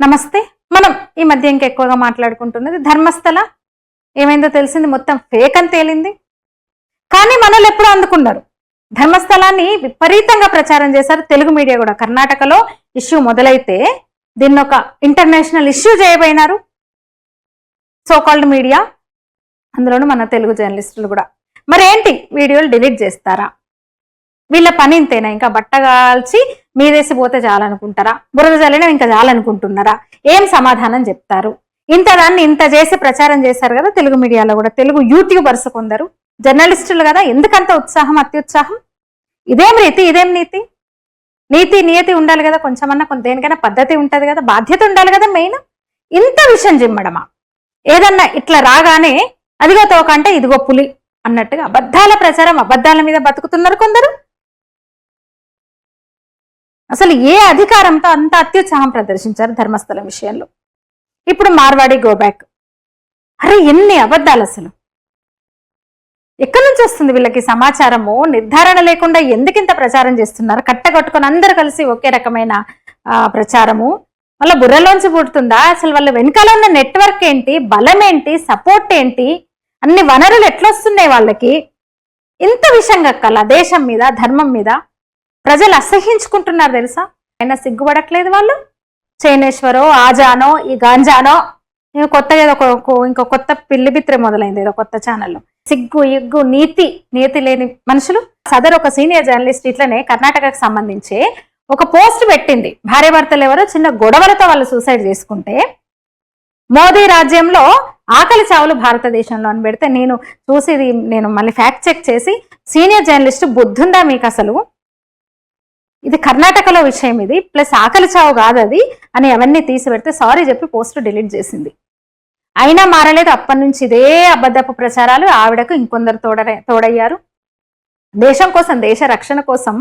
నమస్తే. మనం ఈ మధ్య ఇంకా ఎక్కువగా మాట్లాడుకుంటున్నది ధర్మస్థల. ఏమైందో తెలిసింది? మొత్తం ఫేక్ అని తేలింది. కానీ మనల్ని ఎప్పుడు అందుకున్నారు ధర్మస్థలాన్ని విపరీతంగా ప్రచారం చేశారు తెలుగు మీడియా కూడా. కర్ణాటకలో ఇష్యూ మొదలైతే దీన్ని ఒక international issue చేయబోయినారు. So called media. అందులోనూ మన తెలుగు జర్నలిస్టులు కూడా. మరి ఏంటి వీడియోలు డిలీట్ చేస్తారా? వీళ్ళ పని ఇంతేనా? ఇంకా బట్ట కాల్చి మీదేసి పోతే చాలనుకుంటారా? బురద జల్లిన ఇంకా చాలనుకుంటున్నారా? ఏం సమాధానం చెప్తారు? ఇంత దాన్ని ఇంత చేసి ప్రచారం చేశారు కదా తెలుగు మీడియాలో కూడా. తెలుగు యూట్యూబర్స్ కొందరు. జర్నలిస్టులు కదా ఎందుకంత ఉత్సాహం అత్యుత్సాహం? ఇదేం రీతి? ఇదేం నీతి? నీతి నియతి ఉండాలి కదా కొంచెమన్నా కొంత దేనికైనా పద్ధతి ఉంటుంది కదా బాధ్యత ఉండాలి కదా మెయిన్. ఇంత విషయం జిమ్మడమా? ఏదన్నా ఇట్లా రాగానే అదిగో తోక అంటే ఇదిగో పులి అన్నట్టుగా అబద్ధాల ప్రచారం అబద్ధాల మీద బతుకుతున్నారు కొందరు. అసలు ఏ అధికారంతో అంత అత్యుత్సాహం ప్రదర్శించారు ధర్మస్థలం విషయంలో? ఇప్పుడు మార్వాడి గోబ్యాక్ అరే ఎన్ని అబద్ధాలు అసలు. ఎక్కడి నుంచి వస్తుంది వీళ్ళకి సమాచారము? నిర్ధారణ లేకుండా ఎందుకింత ప్రచారం చేస్తున్నారు? కట్టగొట్టుకొని అందరు కలిసి ఒకే రకమైన ప్రచారము. వాళ్ళ బుర్రలోంచి పుడుతుందా? అసలు వాళ్ళ వెనకాల ఉన్న నెట్వర్క్ ఏంటి? బలం ఏంటి? సపోర్ట్ ఏంటి? అన్ని వనరులు ఎట్లొస్తున్నాయి వాళ్ళకి? ఇంత విషయం కల దేశం మీద ధర్మం మీద ప్రజలు అసహించుకుంటున్నారు తెలుసా? అయినా సిగ్గుపడట్లేదు వాళ్ళు? చైనేశ్వరో ఆజానో ఈ గాంజానో? ఇంకా కొత్తగా ఏదో ఇంకో కొత్త పిల్లి బిత్రె మొదలైంది ఏదో కొత్త ఛానల్లో. సిగ్గు ఇగ్గు నీతి నీతి లేని మనుషులు. సదర్ ఒక సీనియర్ జర్నలిస్ట్ ఇట్లనే కర్ణాటకకు సంబంధించి ఒక పోస్ట్ పెట్టింది. భార్యాభర్తలు ఎవరో చిన్న గొడవలతో వాళ్ళు సూసైడ్ చేసుకుంటే మోదీ రాజ్యంలో ఆకలి చావులు భారతదేశంలో అని పెడితే నేను చూసి ఇది నేను మళ్ళీ ఫ్యాక్ట్ చెక్ చేసి సీనియర్ జర్నలిస్ట్ బుద్ధుందా మీకు అసలు? ఇది కర్ణాటకలో విషయం ఇది. ప్లస్ ఆకలి చావు కాదు అది అని అవన్నీ తీసి పెడితే సారీ చెప్పి పోస్ట్ డిలీట్ చేసింది. అయినా మారలేదు. అప్పటి నుంచి ఇదే అబద్ధపు ప్రచారాలు. ఆవిడకు ఇంకొందరు తోడ తోడయ్యారు. దేశం కోసం దేశ రక్షణ కోసం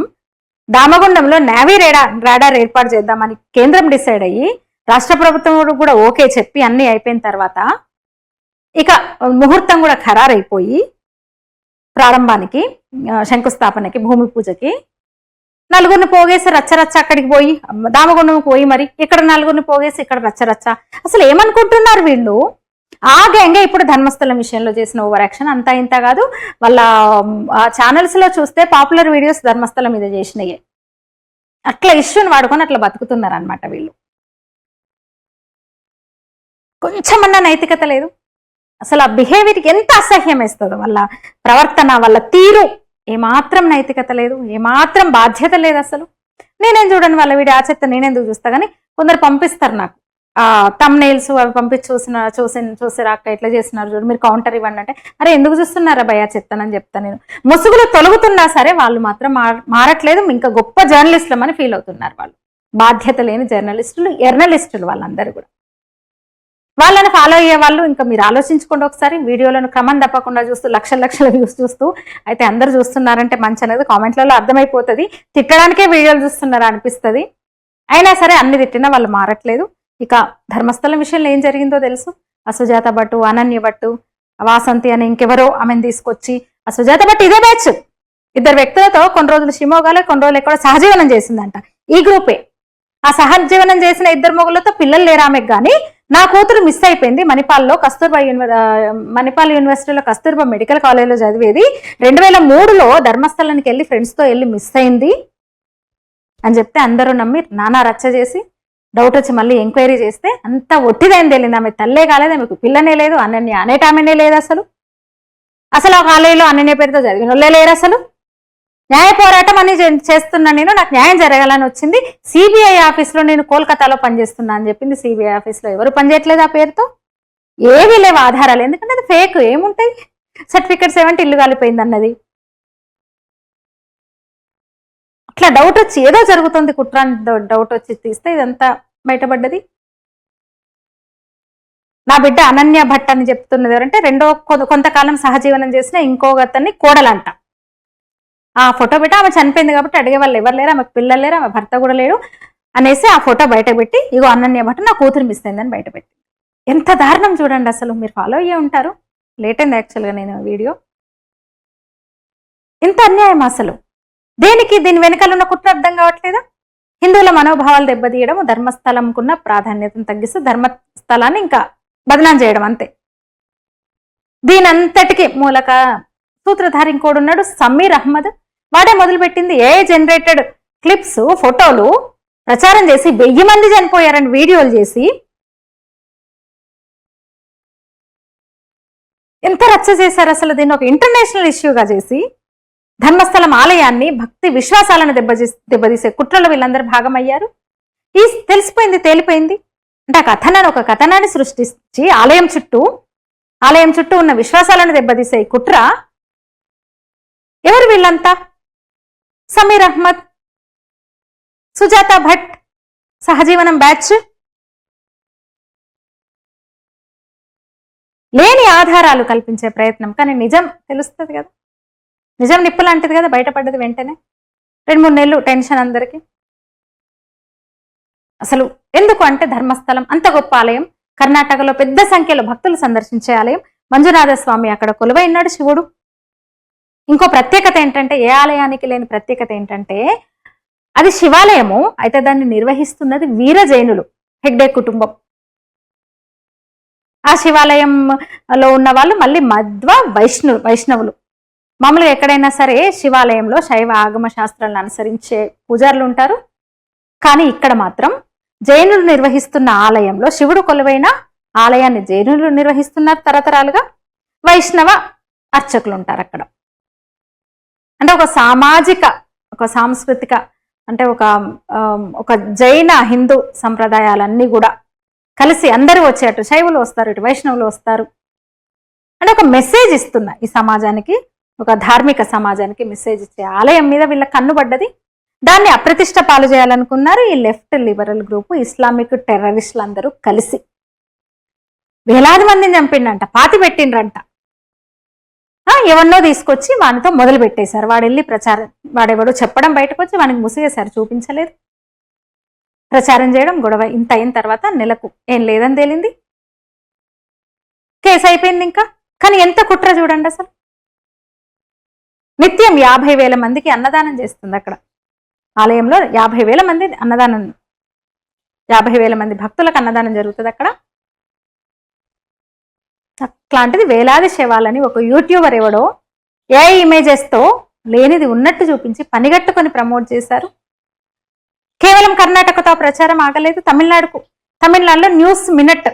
దామగుండంలో నేవీ రేడా రాడార్ ఏర్పాటు చేద్దామని కేంద్రం డిసైడ్ అయ్యి రాష్ట్ర ప్రభుత్వం కూడా ఓకే చెప్పి అన్ని అయిపోయిన తర్వాత ఇక ముహూర్తం కూడా ఖరారైపోయి ప్రారంభానికి శంకుస్థాపనకి భూమి పూజకి నలుగురిని పోగేసి రచ్చరచ్చ అక్కడికి పోయి దామగుండం పోయి మరి ఇక్కడ నలుగురిని పోగేసి ఇక్కడ రచ్చరచ్చ అసలు ఏమనుకుంటున్నారు వీళ్ళు? ఆ గ్యాంగే ఇప్పుడు ధర్మస్థలం విషయంలో చేసిన ఓవర్ యాక్షన్ అంతా ఇంత కాదు. వాళ్ళ ఛానల్స్లో చూస్తే పాపులర్ వీడియోస్ ధర్మస్థలం మీద చేసినాయి. అట్లా ఇష్యూని వాడుకొని అట్లా బతుకుతున్నారు అనమాట వీళ్ళు. కొంచెమన్నా నైతికత లేదు. అసలు ఆ బిహేవియర్కి ఎంత అసహ్యం వేస్తుందో వాళ్ళ ప్రవర్తన వాళ్ళ తీరు ఏమాత్రం నైతికత లేదు ఏమాత్రం బాధ్యత లేదు అసలు. నేనేం చూడండి వాళ్ళ వీడి ఆచెత్త నేనెందుకు చూస్తా? కానీ కొందరు పంపిస్తారు నాకు. ఆ తమ్ నెయిల్స్ అవి పంపించి చూసిన చూసి చూసి రాక ఎట్లా చేస్తున్నారు చూడు మీరు కౌంటర్ ఇవ్వండి అంటే అరే ఎందుకు చూస్తున్నారా భయ చెప్తానని చెప్తాను నేను. ముసుగులు తొలుగుతున్నా సరే వాళ్ళు మాత్రం మార- మారట్లేదు. ఇంకా గొప్ప జర్నలిస్టులమని ఫీల్ అవుతున్నారు వాళ్ళు. బాధ్యత లేని జర్నలిస్టులు జర్నలిస్టులు వాళ్ళందరూ కూడా. వాళ్ళని ఫాలో అయ్యే వాళ్ళు ఇంకా మీరు ఆలోచించుకోండి ఒకసారి. వీడియోలను క్రమం తప్పకుండా చూస్తూ లక్షల లక్షల వ్యూస్ చూస్తూ అయితే అందరు చూస్తున్నారంటే మంచి అనేది కామెంట్లలో అర్థమైపోతుంది. తిట్టడానికే వీడియోలు చూస్తున్నారా అనిపిస్తుంది. అయినా సరే అన్ని తిట్టినా వాళ్ళు మారట్లేదు. ఇక ధర్మస్థలం విషయంలో ఏం జరిగిందో తెలుసు. అసుజాత భట్టు అనన్య భట్టు వాసంతి అని ఇంకెవరో ఆమెను తీసుకొచ్చి ఆ సుజాత భట్టు ఇదే బ్యాచ్ ఇద్దరు వ్యక్తులతో కొన్ని రోజులు షిమోగాలో కొన్ని రోజులు ఎక్కడో సహజీవనం చేసిందంట. ఈ గ్రూపే ఆ సహజీవనం చేసిన ఇద్దరు మొగులతో పిల్లలు లేరు ఆమెకు కానీ నా కూతురు మిస్ అయిపోయింది. మణిపాల్లో కస్తూర్బా యూనివర్ మణిపాల్ యూనివర్సిటీలో కస్తూర్బా మెడికల్ కాలేజ్లో చదివేది. రెండు వేల మూడులో ధర్మస్థలానికి వెళ్ళి ఫ్రెండ్స్తో వెళ్ళి మిస్ అయింది. అని చెప్తే అందరూ నమ్మి నానా రచ్చ చేసి డౌట్ వచ్చి మళ్ళీ ఎంక్వైరీ చేస్తే అంత ఒట్టిదైంది తెలియదు ఆమె తల్లే కాలేదు ఆమెకు పిల్లనే లేదు అనన్య అనేటామెనే లేదు అసలు. అసలు ఆ కాలేజీలో అనన్య పేరుతో చదివిన వాళ్ళే లేరు అసలు. న్యాయ పోరాటం అని చే- నేను నాకు న్యాయం జరగాలని వచ్చింది. సిబిఐ ఆఫీస్లో నేను కోల్కతాలో పనిచేస్తున్నా అని చెప్పింది. సిబిఐ ఆఫీస్లో ఎవరు పనిచేయట్లేదు ఆ పేరుతో? ఏమీ లేవు ఆధారాలు. ఎందుకంటే అది ఫేక్. ఏముంటాయి? సర్టిఫికెట్స్ ఏమంటే ఇల్లు కాలిపోయింది అన్నది. అట్లా డౌట్ వచ్చి ఏదో జరుగుతుంది కుట్రాని డౌ- డౌట్ వచ్చి తీస్తే ఇదంతా బయటపడ్డది. నా బిడ్డ అనన్య భట్ అని చెప్తున్నది ఎవరంటే రెండో కొ- కొంతకాలం సహజీవనం చేసిన ఇంకో అతన్ని కోడలంట. ఆ ఫోటో పెట్టి ఆమె చనిపోయింది కాబట్టి అడిగే వాళ్ళు ఎవరు లేరు ఆమెకు పిల్లలు లేరు ఆమె భర్త కూడా లేడు అనేసి ఆ ఫోటో బయట పెట్టి ఇగో అనన్య భట్ నా కూతురు మిస్ అయిందని బయట పెట్టి. ఎంత దారుణం చూడండి అసలు మీరు ఫాలో అయ్యే ఉంటారు. లేట్ అయింది యాక్చువల్గా నేను వీడియో ఇంత అన్యాయం అసలు. దేనికి దీని వెనకాల ఉన్న కుట్ర అర్థం కావట్లేదా? హిందువుల మనోభావాలు దెబ్బతీయడం ధర్మస్థలంకున్న ప్రాధాన్యతను తగ్గిస్తూ ధర్మస్థలాన్ని ఇంకా బదనాం చేయడం అంతే. దీనంతటికి మూలక సూత్రధారి ఇంకోడున్నాడు సమీర్ అహ్మద్. వాడే మొదలుపెట్టింది ఏ జనరేటెడ్ క్లిప్స్ ఫోటోలు. ప్రచారం చేసి వెయ్యి మంది చనిపోయారని వీడియోలు చేసి. ఎంత రచ్చ చేశారు అసలు దీన్ని? ఒక ఇంటర్నేషనల్ ఇష్యూగా చేసి. ధర్మస్థలం ఆలయాన్ని భక్తి విశ్వాసాలను దెబ్బతీ దెబ్బతీసే కుట్రలో వీళ్ళందరూ భాగమయ్యారు. ఈ తెలిసిపోయింది తేలిపోయింది. అంటే ఆ కథనాన్ని ఒక కథనాన్ని సృష్టించి ఆలయం చుట్టూ ఆలయం చుట్టూ ఉన్న విశ్వాసాలను దెబ్బతీసే కుట్ర. ఎవరు వీళ్ళంతా? సమీర్ అహ్మద్ సుజాత భట్ సహజీవనం బ్యాచ్. లేని ఆధారాలు కల్పించే ప్రయత్నం. కానీ నిజం తెలుస్తుంది కదా. నిజం నిప్పులాంటిది కదా బయటపడ్డది వెంటనే. రెండు మూడు నెలలు టెన్షన్ అందరికి. అసలు ఎందుకు అంటే ధర్మస్థలం అంత గొప్ప ఆలయం. కర్ణాటకలో పెద్ద సంఖ్యలో భక్తులు సందర్శించే ఆలయం. మంజునాథ స్వామి అక్కడ కొలువైనాడు శివుడు. ఇంకో ప్రత్యేకత ఏంటంటే ఏ ఆలయానికి లేని ప్రత్యేకత ఏంటంటే అది శివాలయము అయితే దాన్ని నిర్వహిస్తున్నది వీర జైనులు హెగ్డే కుటుంబం. ఆ శివాలయంలో ఉన్న వాళ్ళు మళ్ళీ మధ్వ వైష్ణు వైష్ణవులు. మామూలుగా ఎక్కడైనా సరే శివాలయంలో శైవ ఆగమ శాస్త్రాలను అనుసరించే పూజారులు ఉంటారు. కానీ ఇక్కడ మాత్రం జైనులు నిర్వహిస్తున్న ఆలయంలో శివుడు కొలువైన ఆలయాన్ని జైనులు నిర్వహిస్తున్నారు తరతరాలుగా. వైష్ణవ అర్చకులు ఉంటారు అక్కడ. అంటే ఒక సామాజిక ఒక సాంస్కృతిక అంటే ఒక ఒక జైన హిందూ సంప్రదాయాలన్నీ కూడా కలిసి అందరూ వచ్చేటట్టు శైవులు వస్తారు ఇటు వైష్ణవులు వస్తారు. అంటే ఒక మెసేజ్ ఇస్తున్న ఈ సమాజానికి ఒక ధార్మిక సమాజానికి మెసేజ్ ఇచ్చే ఆలయం మీద వీళ్ళ కన్నుబడ్డది దాన్ని అప్రతిష్ట పాలు చేయాలనుకున్నారు ఈ లెఫ్ట్ లిబరల్ గ్రూప్ ఇస్లామిక్ టెర్రరిస్టులు అందరూ కలిసి. వేలాది మందిని చంపిండంట పాతి పెట్టిండ్రంట. ఎవరినో తీసుకొచ్చి వానితో మొదలు పెట్టేశారు. వాడు వెళ్ళి ప్రచారం వాడెవడో చెప్పడం బయటకు వచ్చి వానికి ముసిగేశారు చూపించలేదు. ప్రచారం చేయడం గొడవ. ఇంత అయిన తర్వాత నెలకు ఏం లేదని తేలింది. కేసు అయిపోయింది ఇంకా. కానీ ఎంత కుట్ర చూడండి అసలు. నిత్యం యాభై వేల మందికి అన్నదానం చేస్తుంది అక్కడ. ఆలయంలో యాభై వేల మంది అన్నదానం యాభై వేల మంది భక్తులకు అన్నదానం జరుగుతుంది అక్కడ. అట్లాంటిది వేలాది శవాలని ఒక యూట్యూబర్ ఎవడో ఏ ఇమేజెస్తో లేనిది ఉన్నట్టు చూపించి పనిగట్టుకొని ప్రమోట్ చేశారు. కేవలం కర్ణాటకతో ప్రచారం ఆగలేదు తమిళనాడుకు తమిళనాడులో న్యూస్ మినట్.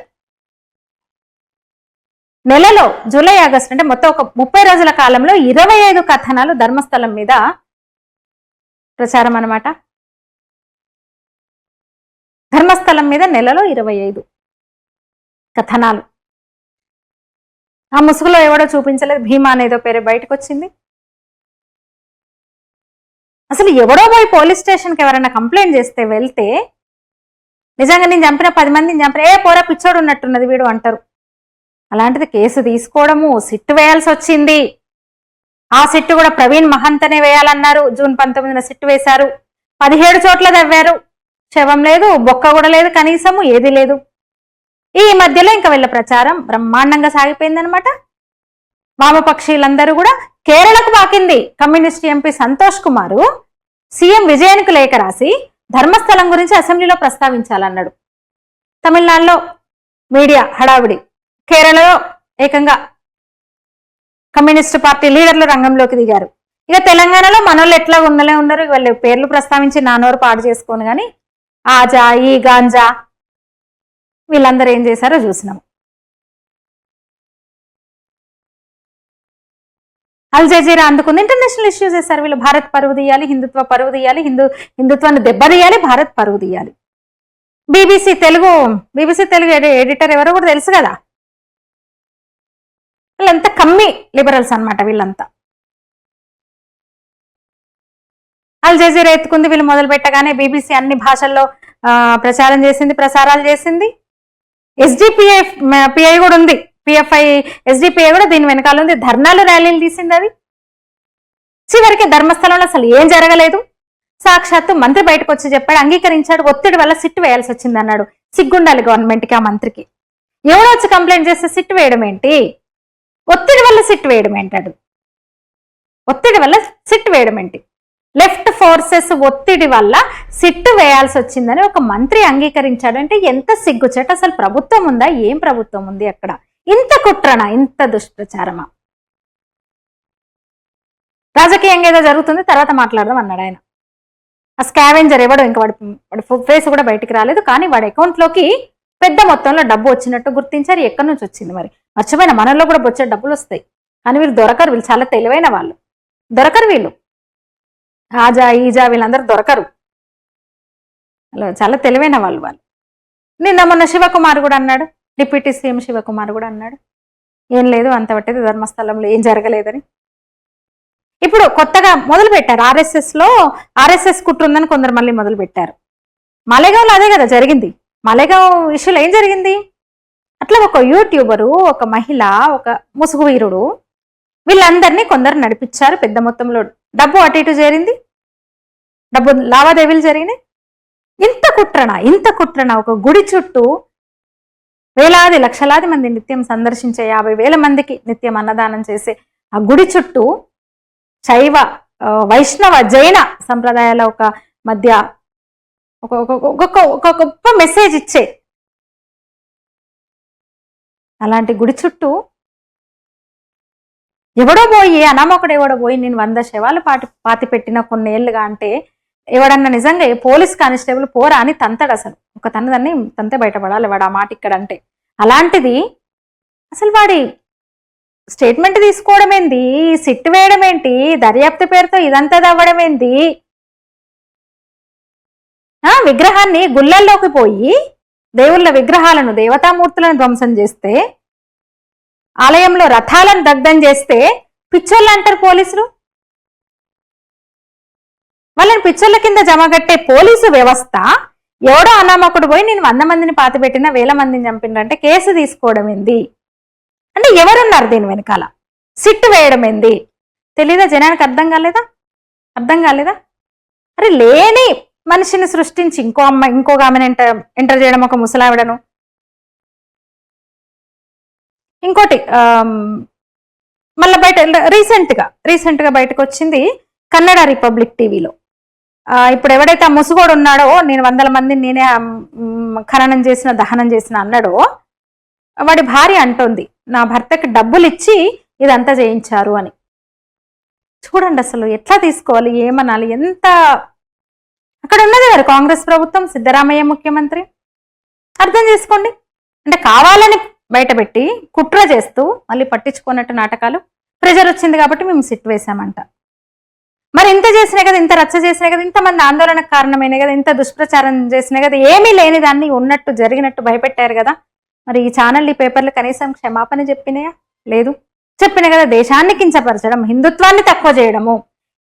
నెలలో జూలై ఆగస్టు అంటే మొత్తం ఒక ముప్పై రోజుల కాలంలో ఇరవై ఐదు కథనాలు ధర్మస్థలం మీద ప్రచారం అనమాట ధర్మస్థలం మీద నెలలో ఇరవై ఐదు కథనాలు. ఆ ముసుగులో ఎవడో చూపించలేదు. భీమా అనేదో పేరు బయటకు వచ్చింది అసలు ఎవడో పోయి పోలీస్ స్టేషన్కి ఎవరైనా కంప్లైంట్ చేస్తే వెళ్తే నిజంగా నేను చంపిన పది మందిని చంపిన ఏ పోరా పిచ్చోడు ఉన్నట్టున్నది వీడు అంటారు. అలాంటిది కేసు తీసుకోవడము సిట్టు వేయాల్సి వచ్చింది. ఆ సిట్టు కూడా ప్రవీణ్ మహంతనే వేయాలన్నారు. జూన్ పంతొమ్మిదిన సిట్టు వేశారు. పదిహేడు చోట్ల దవ్వారు శవం లేదు బొక్క కూడా లేదు కనీసము ఏది లేదు. ఈ మధ్యలో ఇంకా వీళ్ళ ప్రచారం బ్రహ్మాండంగా సాగిపోయిందనమాట వామపక్షీలందరూ కూడా కేరళకు పాకింది. Communist MP Santosh Kumar CM విజయన్కు లేఖ రాసి ధర్మస్థలం గురించి అసెంబ్లీలో ప్రస్తావించాలన్నాడు. తమిళనాడులో మీడియా హడావిడి. కేరళలో ఏకంగా కమ్యూనిస్ట్ పార్టీ లీడర్లు రంగంలోకి దిగారు. ఇక తెలంగాణలో మనోళ్ళు ఎట్లా ఉన్నలే ఉన్నారు? వాళ్ళు పేర్లు ప్రస్తావించి నానోరు పాడు చేసుకోను కానీ ఆజా ఈ గాంజా వీళ్ళందరూ ఏం చేశారో చూసినాం. అల్ జజీరా అందుకుంది. ఇంటర్నేషనల్ ఇష్యూస్ చేశారు వీళ్ళు. భారత్ పరువు తీయాలి హిందుత్వ పరువు తీయాలి హిందూ హిందుత్వాన్ని దెబ్బతీయాలి భారత్ పరువు తీయాలి. BBC Telugu BBC Telugu editor ఎవరో కూడా తెలుసు కదా? వీళ్ళంతా కమ్మి లిబరల్స్ అనమాట వీళ్ళంతా. అల్ జజీరా ఎత్తుకుంది. వీళ్ళు మొదలు పెట్టగానే బీబీసీ అన్ని భాషల్లో ప్రచారం చేసింది ప్రసారాలు చేసింది. ఎస్డిపిఐ పిఐ కూడా ఉంది. పిఎఫ్ఐ ఎస్డిపిఐ కూడా దీని వెనకాల ఉంది. ధర్నాలు ర్యాలీలు తీసింది అది. చివరికి ధర్మస్థలంలో అసలు ఏం జరగలేదు. సాక్షాత్తు మంత్రి బయటకు వచ్చి చెప్పాడు అంగీకరించాడు ఒత్తిడి వల్ల సిట్ వేయాల్సి వచ్చింది అన్నాడు. సిగ్గుండాలి గవర్నమెంట్కి ఆ మంత్రికి. ఎవడో వచ్చి కంప్లైంట్ చేస్తే సిట్ వేయడం ఏంటి? ఒత్తిడి వల్ల సిట్ వేయడం ఏంటాడు ఒత్తిడి వల్ల సిట్ వేయడం ఏంటి? లెఫ్ట్ ఫోర్సెస్ ఒత్తిడి వల్ల సిట్టు వేయాల్సి వచ్చిందని ఒక మంత్రి అంగీకరించాడు. అంటే ఎంత సిగ్గుచేట అసలు ప్రభుత్వం ఉందా? ఏం ప్రభుత్వం ఉంది అక్కడ? ఇంత కుట్రనా? ఇంత దుష్ప్రచారమా? రాజకీయంగా ఏదో జరుగుతుంది తర్వాత మాట్లాడదాం అన్నాడు ఆయన. ఆ స్కావెంజర్ ఎవడో ఇంకా వాడి వాడి ఫేస్ కూడా బయటికి రాలేదు. కానీ వాడి అకౌంట్లోకి పెద్ద మొత్తంలో డబ్బు వచ్చినట్టు గుర్తించారు. ఎక్కడి నుంచి వచ్చింది మరి? మర్చిపోయిన మనలో కూడా వచ్చే డబ్బులు వస్తాయి. కానీ వీళ్ళు దొరకరు. వీళ్ళు చాలా తెలివైన వాళ్ళు. దొరకరు వీళ్ళు. ఖాజా ఈజా వీళ్ళందరూ దొరకరు. చాలా తెలివైన వాళ్ళు వాళ్ళు. నిన్న మొన్న శివకుమార్ కూడా అన్నాడు డిప్యూటీ సీఎం శివకుమార్ కూడా అన్నాడు ఏం లేదు అంత పట్టేది ధర్మస్థలంలో ఏం జరగలేదని. ఇప్పుడు కొత్తగా మొదలు పెట్టారు ఆర్ఎస్ఎస్లో ఆర్ఎస్ఎస్ కుట్రుందని కొందరు మళ్ళీ మొదలు పెట్టారు అదే కదా జరిగింది. మాలేగావ్ ఇష్యూలో ఏం జరిగింది? అట్లా ఒక యూట్యూబరు ఒక మహిళ ఒక ముసుగు వీరుడు వీళ్ళందరినీ కొందరు నడిపించారు పెద్ద మొత్తంలో డబ్బు అటు ఇటు చేరింది డబ్బు లావాదేవీలు జరిగినాయి. ఇంత కుట్రణ ఇంత కుట్రన ఒక గుడి చుట్టూ వేలాది లక్షలాది మంది నిత్యం సందర్శించే యాభై వేల మందికి నిత్యం అన్నదానం చేసే ఆ గుడి చుట్టూ శైవ వైష్ణవ జైన సంప్రదాయాల ఒక మధ్య ఒక ఒక ఒక గొప్ప మెసేజ్ ఇచ్చే అలాంటి గుడి చుట్టూ ఎవడో పోయి అనామకుడు ఎవడో పోయి నేను వంద శవాలు పాటి పాతి పెట్టిన కొన్నేళ్ళుగా అంటే ఎవడన్నా నిజంగా ఏ పోలీస్ కానిస్టేబుల్ పోరా అని తంతాడు అసలు. ఒక తనదాన్ని తంతే బయటపడాలి వాడు ఆ మాట ఇక్కడ అంటే అలాంటిది అసలు వాడి స్టేట్మెంట్ తీసుకోవడం ఏంది సిట్ వేయడం ఏంటి దర్యాప్తు పేరుతో ఇదంతా తవ్వడం ఏంది ఆ విగ్రహాన్ని గుళ్ళల్లోకి పోయి దేవుళ్ళ విగ్రహాలను దేవతామూర్తులను ధ్వంసం చేస్తే ఆలయంలో రథాలను దగ్ధం చేస్తే పిచ్చోళ్ళు అంటారు పోలీసులు? వాళ్ళని పిచ్చోళ్ళ కింద జమగట్టే పోలీసు వ్యవస్థ ఎవడో అనామకుడు పోయి నేను వంద మందిని పాతి పెట్టినా వేల మందిని చంపిండ్రంటే కేసు తీసుకోవడం ఏంది? అంటే ఎవరున్నారు దీని వెనకాల? సిట్టు వేయడం ఏంది? తెలీదా? జనానికి అర్థం కాలేదా? అర్థం కాలేదా? అరే లేని మనిషిని సృష్టించి ఇంకో అమ్మ ఇంకొక ఆమెను ఎంటర్ ఎంటర్ చేయడం ఒక ముసలావిడను. ఇంకోటి మళ్ళీ బయట రీసెంట్గా రీసెంట్గా బయటకు వచ్చింది కన్నడ రిపబ్లిక్ టీవీలో. ఇప్పుడు ఎవడైతే ఆ ముసుగోడు ఉన్నాడో నేను వందల మందిని నేనే ఖననం చేసిన దహనం చేసిన అన్నాడో వాడి భార్య అంటోంది నా భర్తకి డబ్బులు ఇచ్చి ఇదంతా చేయించారు అని. చూడండి అసలు ఎట్లా తీసుకోవాలి ఏమనాలి ఎంత అక్కడ ఉన్నది కదా కాంగ్రెస్ ప్రభుత్వం సిద్ధరామయ్య ముఖ్యమంత్రి? అర్థం చేసుకోండి. అంటే కావాలని బయటపెట్టి కుట్ర చేస్తూ మళ్ళీ పట్టించుకున్నట్టు నాటకాలు ప్రెజర్ వచ్చింది కాబట్టి మేము సిట్ వేశామంట. మరి ఇంత చేసినా కదా ఇంత రచ్చ చేసినా కదా ఇంతమంది ఆందోళనకు కారణమైన కదా ఇంత దుష్ప్రచారం చేసినా కదా ఏమీ లేని దాన్ని ఉన్నట్టు జరిగినట్టు భయపెట్టారు కదా. మరి ఈ ఛానల్ ఈ పేపర్లు కనీసం క్షమాపణ చెప్పినాయా? లేదు. చెప్పిన కదా దేశాన్ని కించపరచడం హిందుత్వాన్ని తక్కువ చేయడము.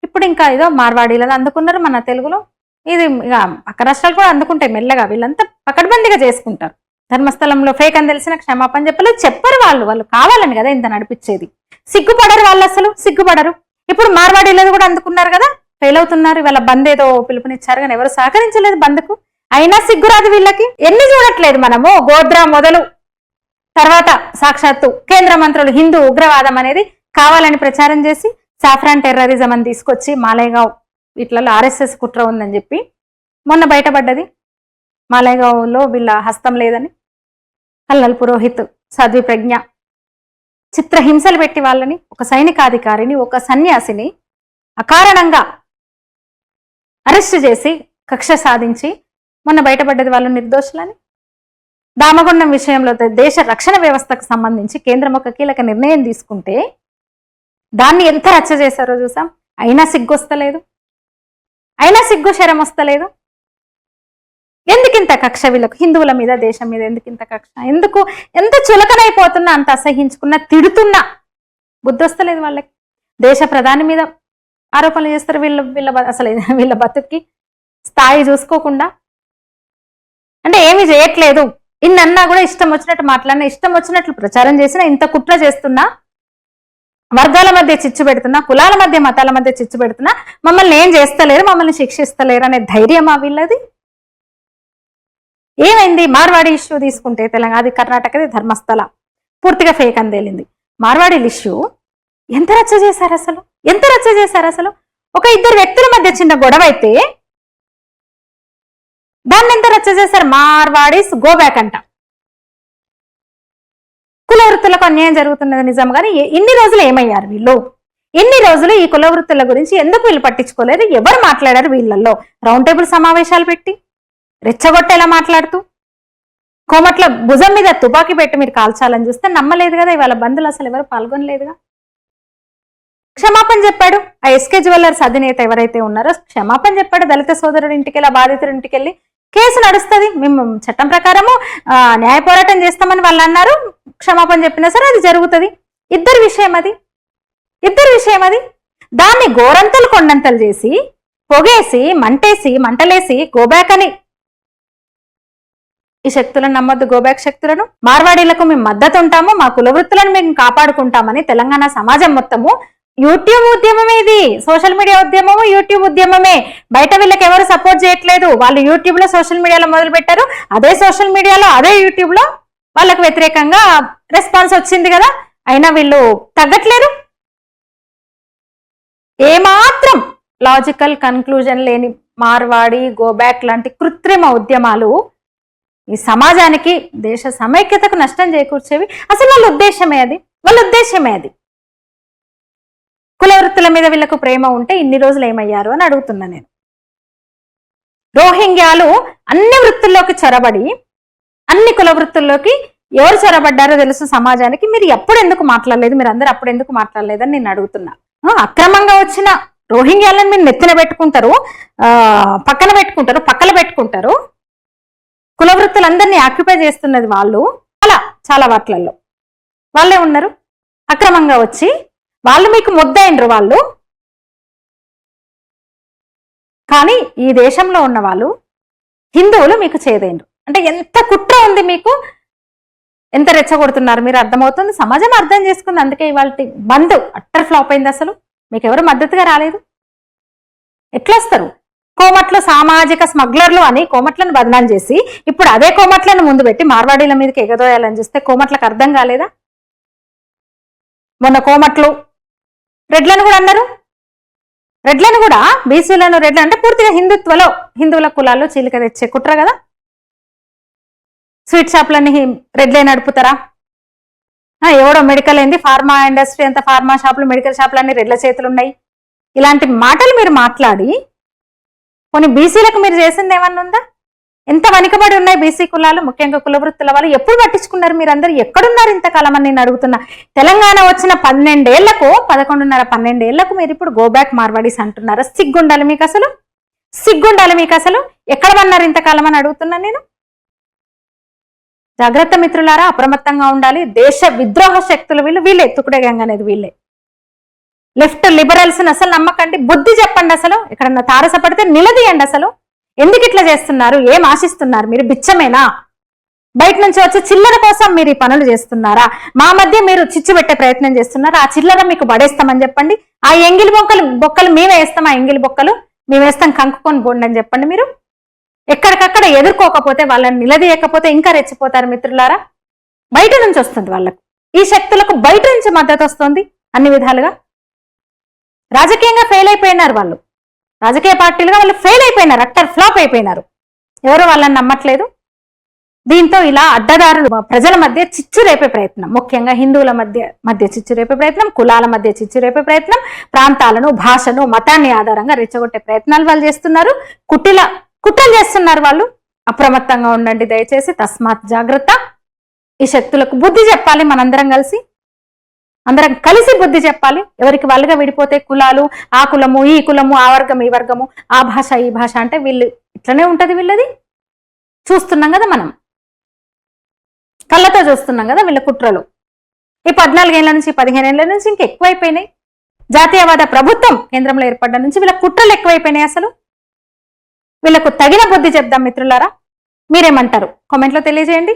ఇప్పుడు ఇంకా ఏదో మార్వాడీలలో అందుకున్నారు మన తెలుగులో. ఇది ఇక పక్క రాష్ట్రాలు కూడా అందుకుంటాయి మెల్లగా వీళ్ళంతా పకడ్బందీగా చేసుకుంటారు. ధర్మస్థలంలో ఫేక్ అని తెలిసిన క్షమాపణ చెప్పలేదు. చెప్పరు వాళ్ళు. వాళ్ళు కావాలని కదా ఇంత నడిపించేది. సిగ్గుపడరు వాళ్ళు అసలు. సిగ్గుపడరు. ఇప్పుడు మార్వాడీలను కూడా అందుకున్నారు కదా. ఫెయిల్ అవుతున్నారు. ఇవాళ బంద్ ఏదో పిలుపునిచ్చారు కానీ ఎవరు సహకరించలేదు బంద్కు. అయినా సిగ్గురాదు వీళ్ళకి. ఎన్ని చూడట్లేదు మనము. గోద్రా మొదలు. తర్వాత సాక్షాత్తు కేంద్ర మంత్రులు హిందూ ఉగ్రవాదం అనేది కావాలని ప్రచారం చేసి సాఫ్రాన్ టెర్రరిజం అని తీసుకొచ్చి మాలేగావ్ వీటిలలో ఆర్ఎస్ఎస్ కుట్ర ఉందని చెప్పి మొన్న బయటపడ్డది. మాలేగావ్లో వీళ్ళ హస్తం లేదని. కల్లల్ పురోహిత్ సాధ్వి ప్రజ్ఞ. చిత్రహింసలు పెట్టి వాళ్ళని ఒక సైనికాధికారిని ఒక సన్యాసిని అకారణంగా అరెస్ట్ చేసి కక్ష సాధించి మొన్న బయటపడ్డది వాళ్ళు నిర్దోషులని? దామగుండం విషయంలో దేశ రక్షణ వ్యవస్థకు సంబంధించి కేంద్రం ఒక కీలక నిర్ణయం తీసుకుంటే దాన్ని ఎంత రచ్చ చేశారో చూసాం? అయినా సిగ్గు వస్తలేదు? అయినా సిగ్గు శరం వస్తలేదు? ఎందుకింత కక్ష వీళ్ళకు? హిందువుల మీద దేశం మీద ఎందుకింత కక్ష? ఎందుకు ఎంత చులకనైపోతున్నా అంత అసహించుకున్నా తిడుతున్నా? బుద్ధి వస్తలేదు వాళ్ళకి. దేశ ప్రధాని మీద ఆరోపణలు చేస్తారు వీళ్ళ వీళ్ళ బ- అసలు వీళ్ళ బతుక్కి. స్థాయి చూసుకోకుండా. అంటే ఏమీ చేయట్లేదు. ఇన్నన్నా కూడా ఇష్టం వచ్చినట్టు మాట్లాడినా ఇష్టం వచ్చినట్లు ప్రచారం చేసినా ఇంత కుట్ర చేస్తున్నా వర్గాల మధ్య చిచ్చు పెడుతున్నా కులాల మధ్య మతాల మధ్య చిచ్చు పెడుతున్నా మమ్మల్ని ఏం చేస్తలేరు మమ్మల్ని శిక్షిస్తలేరు అనే ధైర్యమా వీళ్ళది? ఏమైంది? మార్వాడి ఇష్యూ తీసుకుంటే తెలంగాణ అది కర్ణాటకది ధర్మస్థల. పూర్తిగా ఫేక్ అని తేలింది. మార్వాడీల ఇష్యూ ఎంత రచ్చ చేశారు అసలు? ఎంత రచ్చ చేశారు అసలు? ఒక ఇద్దరు వ్యక్తుల మధ్య చిన్న గొడవ అయితే దాన్ని ఎంత రచ్చ చేశారు? మార్వాడీస్ గో బ్యాక్ అంట. కుల వృత్తులకు అన్యాయం జరుగుతున్నది నిజం కానీ ఎన్ని ఇన్ని రోజులు ఏమయ్యారు వీళ్ళు? ఎన్ని రోజులు ఈ కుల వృత్తుల గురించి ఎందుకు వీళ్ళు పట్టించుకోలేదు? ఎవరు మాట్లాడారు వీళ్ళల్లో? రౌండ్ టేబుల్ సమావేశాలు పెట్టి రెచ్చగొట్టేలా మాట్లాడుతూ కోమట్ల భుజం మీద తుపాకీ పెట్టి మీరు కాల్చాలని చూస్తే నమ్మలేదు కదా ఇవాళ బంధులు అసలు ఎవరు పాల్గొనలేదుగా? క్షమాపణ చెప్పాడు ఆ ఎస్కే జ్యువెలర్స్ అధినేత ఎవరైతే ఉన్నారో క్షమాపణ చెప్పాడు. దళిత సోదరుడి ఇంటికి వెళ్ళి ఆ బాధితుడి ఇంటికి వెళ్ళి కేసు నడుస్తుంది. మేము చట్టం ప్రకారము న్యాయ పోరాటం చేస్తామని వాళ్ళు అన్నారు. క్షమాపణ చెప్పినా సరే అది జరుగుతుంది. ఇద్దరి విషయం అది. ఇద్దరి విషయం అది. దాన్ని గోరంతలు కొండంతలు చేసి పొగేసి మంటేసి మంటలేసి గోబ్యాక్ అని ఈ శక్తులను నమ్మొద్దు గోబ్యాక్ శక్తులను. మార్వాడీలకు మేము మద్దతు ఉంటాము మా కులవృత్తులను మేము కాపాడుకుంటామని తెలంగాణ సమాజం మొత్తము యూట్యూబ్ ఉద్యమమే ఇది. సోషల్ మీడియా ఉద్యమము యూట్యూబ్ ఉద్యమమే. బయట వీళ్ళకి ఎవరు సపోర్ట్ చేయట్లేదు. వాళ్ళు యూట్యూబ్లో సోషల్ మీడియాలో మొదలు పెట్టారు. అదే సోషల్ మీడియాలో అదే యూట్యూబ్లో వాళ్ళకు వ్యతిరేకంగా రెస్పాన్స్ వచ్చింది కదా. అయినా వీళ్ళు తగ్గట్లేరు. ఏమాత్రం లాజికల్ కన్క్లూజన్ లేని మార్వాడి గోబ్యాక్ లాంటి కృత్రిమ ఉద్యమాలు ఈ సమాజానికి దేశ సమైక్యతకు నష్టం చేకూర్చేవి. అసలు వాళ్ళ ఉద్దేశమే అది. వాళ్ళ ఉద్దేశమే అది. కుల వృత్తుల మీద వీళ్ళకు ప్రేమ ఉంటే ఇన్ని రోజులు ఏమయ్యారు అని అడుగుతున్నా నేను. రోహింగ్యాలు అన్ని వృత్తుల్లోకి చొరబడి అన్ని కుల వృత్తుల్లోకి ఎవరు చొరబడ్డారో తెలుసు సమాజానికి. మీరు ఎప్పుడు ఎందుకు మాట్లాడలేదు? మీరు అందరు అప్పుడు ఎందుకు మాట్లాడలేదని నేను అడుగుతున్నా. అక్రమంగా వచ్చిన రోహింగ్యాలను మీరు నెత్తిన పెట్టుకుంటారు. ఆ, పక్కన పెట్టుకుంటారు పక్కన పెట్టుకుంటారు. కుల వృత్తులందరినీ ఆక్యుపై చేస్తున్నది వాళ్ళు. అలా చాలా వాటిలలో వాళ్ళే ఉన్నారు. అక్రమంగా వచ్చి వాళ్ళు మీకు ముద్దయిండ్రు వాళ్ళు. కానీ ఈ దేశంలో ఉన్న వాళ్ళు హిందువులు మీకు చేదైనరు. అంటే ఎంత కుట్ర ఉంది మీకు? ఎంత రెచ్చగొడుతున్నారు? మీరు అర్థమవుతుంది? సమాజం అర్థం చేసుకుంది. అందుకే ఇవాళ బంద్. అట్టర్ ఫ్లాప్ అయింది అసలు. మీకు ఎవరు మద్దతుగా రాలేదు? ఎట్లా వస్తారు కోమట్లు సామాజిక స్మగ్లర్లు అని కోమట్లను బదనాం చేసి ఇప్పుడు అదే కోమట్లను ముందు పెట్టి మార్వాడీల మీదకి ఎగదోయాలని చూస్తే కోమట్లకు అర్థం కాలేదా? మొన్న కోమట్లు రెడ్లను కూడా అన్నారు. రెడ్లను కూడా బీసీలను రెడ్లు అంటే పూర్తిగా హిందుత్వలో హిందువుల కులాల్లో చీలిక తెచ్చే కుట్ర కదా? స్వీట్ షాప్లన్నీ రెడ్లే నడుపుతారా? ఎవడో మెడికల్ ఏంది ఫార్మా ఇండస్ట్రీ అంతా ఫార్మా షాపులు మెడికల్ షాపులన్నీ రెడ్ల చేతులు ఉన్నాయి ఇలాంటి మాటలు మీరు మాట్లాడి కొన్ని బీసీలకు మీరు చేసింది ఏమన్నా ఉందా? ఎంత వెనుకబడి ఉన్నాయి బీసీ కులాలు ముఖ్యంగా కుల వృత్తుల వాళ్ళు? ఎప్పుడు పట్టించుకున్నారు మీరందరూ? ఎక్కడున్నారు ఇంతకాలం అని నేను అడుగుతున్నా. తెలంగాణ వచ్చిన పన్నెండేళ్ళకు పదకొండున్నర పన్నెండేళ్ళకు మీరు ఇప్పుడు గోబ్యాక్ మార్వాడీస్ అంటున్నారా? సిగ్గుండాలి మీకు అసలు సిగ్గుండాలి మీకు అసలు ఎక్కడ పన్నారు ఇంతకాలం అని అడుగుతున్నాను నేను? జాగ్రత్త మిత్రులారా అప్రమత్తంగా ఉండాలి. దేశ విద్రోహ శక్తులు వీళ్ళు వీళ్ళే తుకుడే గంగ అనేది వీళ్ళే. లెఫ్ట్ లిబరల్స్ అసలు నమ్మకండి. బుద్ధి చెప్పండి అసలు. ఎక్కడన్నా తారసపడితే నిలదీయండి అసలు. ఎందుకు ఇట్లా చేస్తున్నారు? ఏం ఆశిస్తున్నారు? మీరు బిచ్చమేనా? బయట నుంచి వచ్చే చిల్లర కోసం మీరు ఈ పనులు చేస్తున్నారా? మా మధ్య మీరు చిచ్చు పెట్టే ప్రయత్నం చేస్తున్నారా? ఆ చిల్లర మీకు పడేస్తామని చెప్పండి. ఆ ఎంగిలి బొక్కలు బొక్కలు మేమే వేస్తాం. ఆ ఎంగిలి బొక్కలు మేము వేస్తాం. కంకుకొని బోండి అని చెప్పండి మీరు. ఎక్కడికక్కడ ఎదుర్కోకపోతే వాళ్ళని నిలదీయకపోతే ఇంకా రెచ్చిపోతారు మిత్రులారా. బయట నుంచి వస్తుంది వాళ్ళకు. ఈ శక్తులకు బయట నుంచి మద్దతు వస్తుంది అన్ని విధాలుగా. రాజకీయంగా ఫెయిల్ అయిపోయినారు వాళ్ళు. రాజకీయ పార్టీలుగా వాళ్ళు ఫెయిల్ అయిపోయినారు. అట్టర్ ఫ్లాప్ అయిపోయినారు. ఎవరు వాళ్ళని నమ్మట్లేదు? దీంతో ఇలా అడ్డదారులు ప్రజల మధ్య చిచ్చు రేపే ప్రయత్నం. ముఖ్యంగా హిందువుల మధ్య మధ్య చిచ్చు రేపే ప్రయత్నం కులాల మధ్య చిచ్చు రేపే ప్రయత్నం ప్రాంతాలను భాషను మతాన్ని ఆధారంగా రెచ్చగొట్టే ప్రయత్నాలు వాళ్ళు చేస్తున్నారు. కుటిల కుట్రలు చేస్తున్నారు వాళ్ళు. అప్రమత్తంగా ఉండండి దయచేసి తస్మాత్ జాగ్రత్త. ఈ శక్తులకు బుద్ధి చెప్పాలి మనందరం కలిసి. అందరం కలిసి బుద్ధి చెప్పాలి. ఎవరికి వాళ్ళుగా విడిపోతే కులాలు ఆ కులము ఈ కులము ఆ వర్గం ఈ వర్గము ఆ భాష ఈ భాష అంటే వీళ్ళు ఇట్లనే ఉంటుంది వీళ్ళది. చూస్తున్నాం కదా మనం. కళ్ళతో చూస్తున్నాం కదా వీళ్ళ కుట్రలు. ఈ పద్నాలుగేళ్ళ నుంచి పదిహేనేళ్ళ నుంచి ఇంకా ఎక్కువైపోయినాయి. జాతీయవాద ప్రభుత్వం కేంద్రంలో ఏర్పడ్డ నుంచి వీళ్ళ కుట్రలు ఎక్కువైపోయినాయి అసలు. వీళ్ళకు తగిన బుద్ధి చెప్దాం మిత్రులారా. మీరేమంటారు? కామెంట్లో తెలియజేయండి.